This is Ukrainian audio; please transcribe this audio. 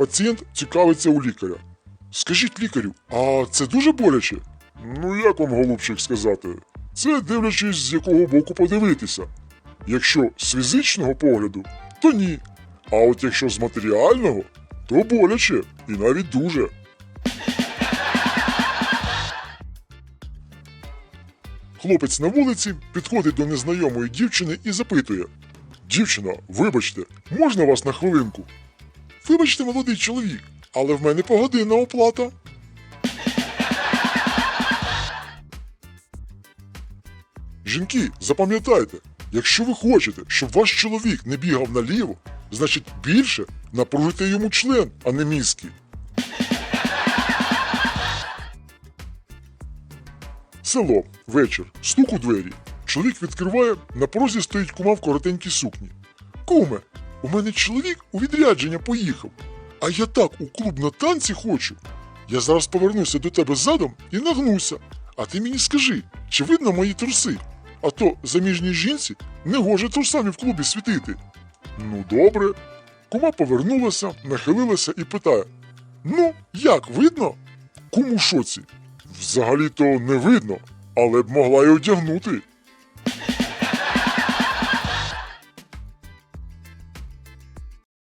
Пацієнт цікавиться у лікаря. Скажіть лікарю, а це дуже боляче? Ну, як вам, голубчик, сказати? Це дивлячись, з якого боку подивитися. Якщо з фізичного погляду, то ні. А от якщо з матеріального, то боляче і навіть дуже. Хлопець на вулиці підходить до незнайомої дівчини і запитує: Дівчина, вибачте, можна вас на хвилинку? Вибачте, молодий чоловік, але в мене погодинна оплата. Жінки, запам'ятайте, якщо ви хочете, щоб ваш чоловік не бігав наліво, значить більше напружуйте йому член, а не мізки. Село, вечір, стук у двері. Чоловік відкриває, на порозі стоїть кума в коротенькій сукні. Куме, у мене чоловік у відрядження поїхав, а я так у клуб на танці хочу. Я зараз повернуся до тебе задом і нагнуся. А ти мені скажи, чи видно мої труси? А то заміжній жінці не гоже трусами в клубі світити. Ну, добре. Кума повернулася, нахилилася і питає: Ну, як видно? Кум шоці. Взагалі-то не видно, але б могла й одягнути.